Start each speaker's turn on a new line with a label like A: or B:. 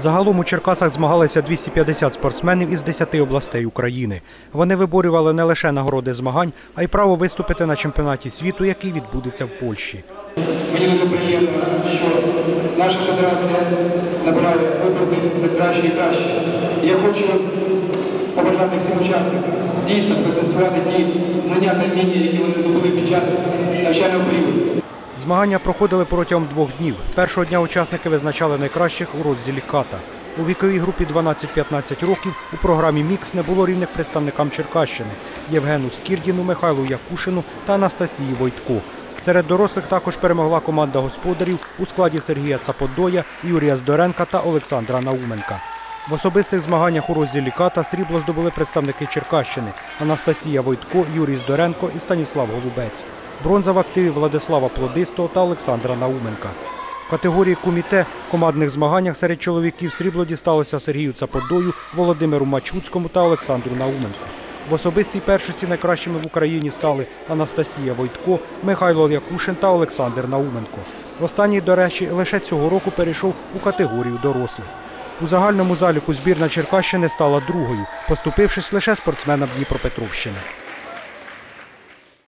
A: Загалом у Черкасах змагалися 250 спортсменів із 10 областей України. Вони виборювали не лише нагороди змагань, а й право виступити на чемпіонаті світу, який відбудеться в Польщі.
B: Мені дуже приємно, що наша федерація набирає виборки все краще і краще. Я хочу побажати всім учасникам дійсно продемонструвати ті знання та вміння, які вони здобули під час навчального періоду.
A: Змагання проходили протягом двох днів. Першого дня учасники визначали найкращих у розділі ката. У віковій групі 12-15 років у програмі Мікс не було рівних представникам Черкащини Євгену Скірдіну, Михайлу Якушину та Анастасії Войтко. Серед дорослих також перемогла команда господарів у складі Сергія Цаподоя, Юрія Здоренка та Олександра Науменка. В особистих змаганнях у розділі ката срібло здобули представники Черкащини Анастасія Войтко, Юрій Здоренко і Станіслав Голубець. Бронза в активі Владислава Плодистого та Олександра Науменка. В категорії куміте командних змаганнях серед чоловіків срібло дісталося Сергію Цаподою, Володимиру Мачуцькому та Олександру Науменку. В особистій першості найкращими в Україні стали Анастасія Войтко, Михайло Якушин та Олександр Науменко. Останній, до речі, лише цього року перейшов у категорію дорослих. У загальному заліку збірна Черкащини стала другою, поступившись лише спортсменам Дніпропетровщини.